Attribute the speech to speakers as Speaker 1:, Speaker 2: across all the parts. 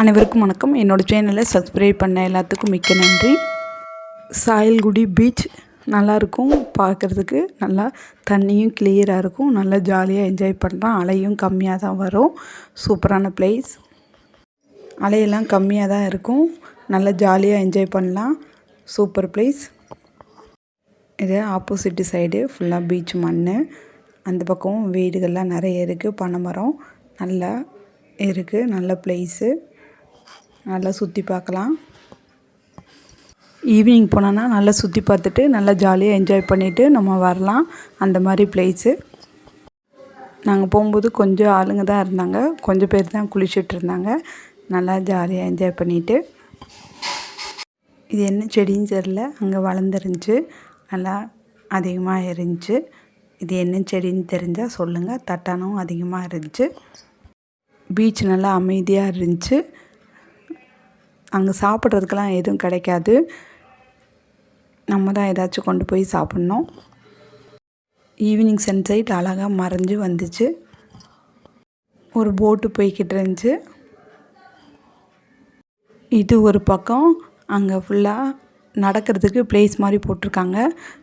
Speaker 1: அனைவருக்கும் வணக்கம். என்னோடய சேனலை சப்ஸ்கிரைப் பண்ண எல்லாத்துக்கும் மிக்க நன்றி. சாயல்குடி பீச் நல்லாயிருக்கும் பார்க்குறதுக்கு. நல்லா தண்ணியும் கிளியராக இருக்கும். நல்லா ஜாலியாக என்ஜாய் பண்ணலாம். அலையும் கம்மியாக தான் வரும். சூப்பரான பிளேஸ் அலையெல்லாம் கம்மியாக தான் இருக்கும். நல்லா ஜாலியாக என்ஜாய் பண்ணலாம். சூப்பர் பிளேஸ் இது ஆப்போசிட்டு சைடு ஃபுல்லாக பீச் மண் அந்த பக்கம் வீடுகள்லாம் நிறைய இருக்குது பனைமரம் நல்லா இருக்குது நல்ல பிளேஸு நல்லா சுற்றி பார்க்கலாம். ஈவினிங் போனோன்னா நல்லா சுற்றி பார்த்துட்டு நல்லா ஜாலியாக என்ஜாய் பண்ணிவிட்டு நம்ம வரலாம். அந்த மாதிரி பிளேஸு நாங்கள் போகும்போது கொஞ்சம் ஆளுங்க தான் இருந்தாங்க. கொஞ்சம் பேர் தான் குளிச்சுட்டு இருந்தாங்க. நல்லா ஜாலியாக என்ஜாய் பண்ணிவிட்டு இது என்ன செடின்னு தெரில அங்கே வளர்ந்துருந்துச்சு. நல்லா அதிகமாக இருந்துச்சு. இது என்ன செடின்னு தெரிஞ்சால் சொல்லுங்கள் தட்டானும் அதிகமாக இருந்துச்சு. பீச் நல்லா அமைதியாக இருந்துச்சு. அங்கே சாப்பிட்றதுக்கெல்லாம் எதுவும் கிடைக்காது. நம்ம தான் ஏதாச்சும் கொண்டு போய் சாப்பிட்ணும். ஈவினிங் சன்சைட் அழகாக மறைஞ்சு வந்துச்சு. ஒரு போட்டு போய்கிட்டு இருந்துச்சு. இது ஒரு பக்கம். அங்கே ஃபுல்லாக நடக்கிறதுக்கு பிளேஸ் மாதிரி போட்டிருக்காங்க.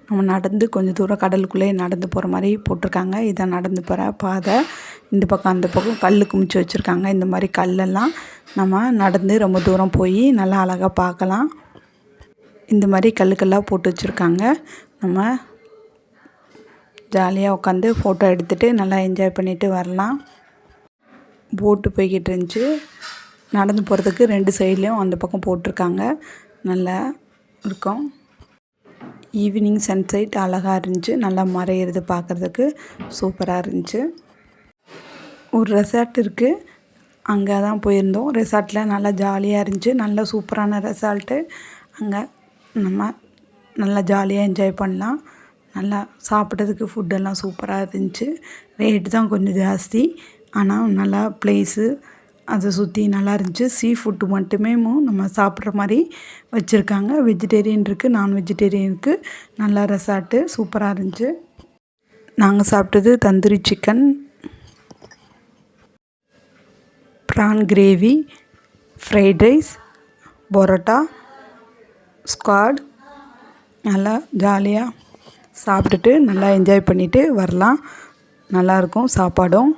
Speaker 1: நம்ம நடந்து கொஞ்சம் தூரம் கடலுக்குள்ளே நடந்து போகிற மாதிரி போட்டிருக்காங்க. இதை நடந்து போகிற பாதை. இந்த பக்கம் அந்த பக்கம் கல் குமிச்சு வச்சுருக்காங்க. இந்த மாதிரி கல்லெல்லாம் நம்ம நடந்து ரொம்ப தூரம் போய் நல்லா அழகாக பார்க்கலாம். இந்த மாதிரி கல்லுக்கெல்லாம் போட்டு வச்சுருக்காங்க. நம்ம ஜாலியாக உட்காந்து ஃபோட்டோ எடுத்துகிட்டு நல்லா என்ஜாய் பண்ணிவிட்டு வரலாம். போட்டு போய்கிட்டு இருந்துச்சு. நடந்து போகிறதுக்கு ரெண்டு சைட்லேயும் அந்த பக்கம் போட்டிருக்காங்க. நல்லா இருக்கும். ஈவினிங் சன்செட் அழகாக இருந்துச்சு. நல்லா மறையிறது பார்க்குறதுக்கு சூப்பராக இருந்துச்சு. ஒரு ரெசார்ட் இருக்குது அங்கே தான் போயிருந்தோம் ரெசார்ட்டில் நல்லா ஜாலியாக இருந்துச்சு. நல்ல சூப்பரான ரெசார்ட்டு அங்கே நம்ம நல்லா ஜாலியாக என்ஜாய் பண்ணலாம். நல்லா சாப்பிட்றதுக்கு ஃபுட்டெல்லாம் சூப்பராக இருந்துச்சு. ரேட்டு தான் கொஞ்சம் ஜாஸ்தி. ஆனால் நல்லா ப்ளேஸு அதை சுற்றி நல்லா இருந்துச்சு. சீ ஃபுட்டு மட்டுமே நம்ம சாப்பிட்ற மாதிரி வச்சுருக்காங்க. வெஜிடேரியன் இருக்குது நான் வெஜிடேரியன் இருக்குது நல்லா ரெசார்ட்டு சூப்பராக இருந்துச்சு. நாங்கள் சாப்பிட்டது tandoori chicken prawn gravy fried rice parotta squad நல்லா ஜாலியாக சாப்பிட்டுட்டு நல்லா என்ஜாய் பண்ணிவிட்டு வரலாம். நல்லாயிருக்கும் சாப்பாடும்.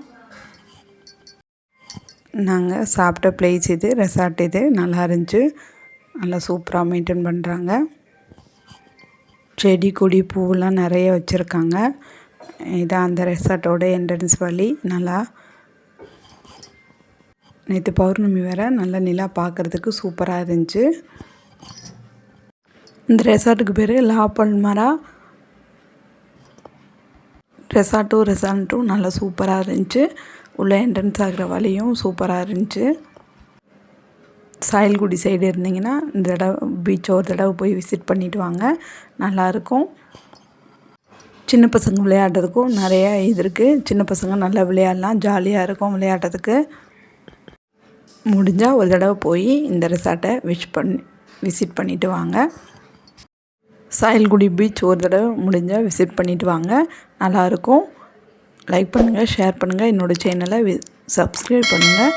Speaker 1: நாங்கள் சாப்பிட்ட பிளேஸ் இது ரெசார்ட் இது நல்லா இருந்துச்சு. நல்லா சூப்பராக மெயின்டைன் பண்ணுறாங்க செடி கொடி பூவெலாம் நிறைய வச்சுருக்காங்க. இதான் அந்த ரெசார்ட்டோட என்ட்ரன்ஸ் வழி. நல்லா நேற்று பௌர்ணமி வேறு நல்ல நிலா பார்க்குறதுக்கு சூப்பராக இருந்துச்சு. இந்த ரெசார்ட்டுக்கு பேர் லாப்பல்மரா ரெசார்ட்டும் ரெசார்ட்டும் நல்லா சூப்பராக இருந்துச்சு. உள்ளே என்ட்ரன்ஸ் ஆகிற வழியும் சூப்பராக இருந்துச்சு. சாயல்குடி சைடு இருந்தீங்கன்னா இந்த தடவை பீச் ஒரு தடவை போய் விசிட் பண்ணிவிட்டு வாங்க. நல்லாயிருக்கும். சின்ன பசங்க விளையாடுறதுக்கும் நிறைய இது இருக்குது சின்ன பசங்க நல்லா விளையாடலாம். ஜாலியாக இருக்கும் விளையாடுறதுக்கு. முடிஞ்சால் ஒரு தடவை போய் இந்த ரெசார்ட்டை விஷ் பண்ணி விசிட் பண்ணிவிட்டு வாங்க. சாயல்குடி பீச் ஒரு தடவை முடிஞ்சால் விசிட் பண்ணிவிட்டு வாங்க. நல்லாயிருக்கும். லைக் பண்ணுங்கள் ஷேர் பண்ணுங்கள் என்னோடய சேனலை சப்ஸ்கிரைப் பண்ணுங்கள்